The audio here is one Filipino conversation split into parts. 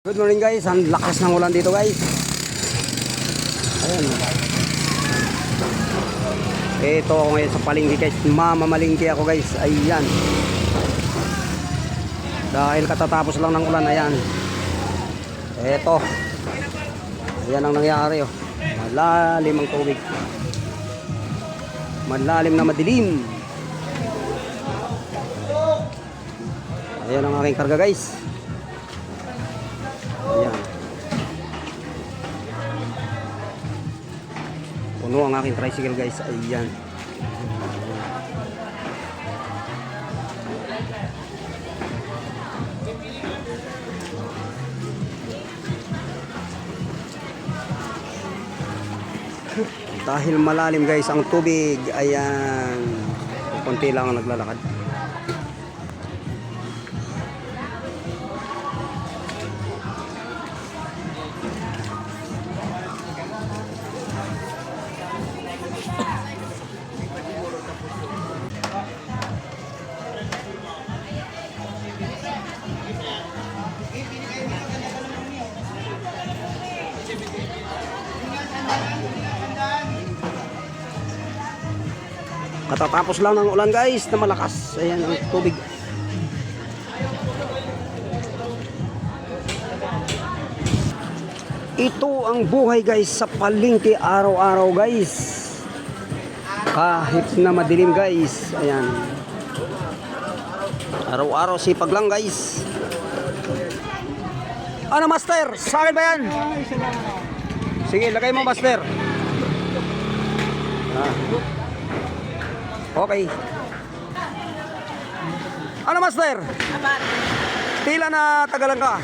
Good morning guys, ang lakas ng ulan dito guys. Ayan. Ito ako ngayon sa palengke guys, mamamalingki ako guys. Ayan. Dahil katatapos lang ng ulan, ayan. Ito. Ayan ang nangyari oh. Malalim ang tubig. Malalim na madilim. Ayan ang aking karga guys. Puno ang aking tricycle guys. Ayan. Dahil malalim guys ang tubig. Ayan. Kunti lang ang naglalakad. Katatapos lang ng ulan guys na malakas. Ayan ang tubig. Ito ang buhay guys sa palengke araw-araw guys. Kahit na madilim guys. Ayan. Araw-araw sipag lang guys. Ano master? Sa akin ba yan? Sige, lagay mo master. Ah. Okay. Ano master? Tila na tagalan ka.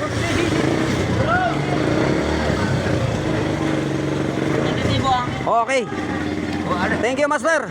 Okay. Thank you master.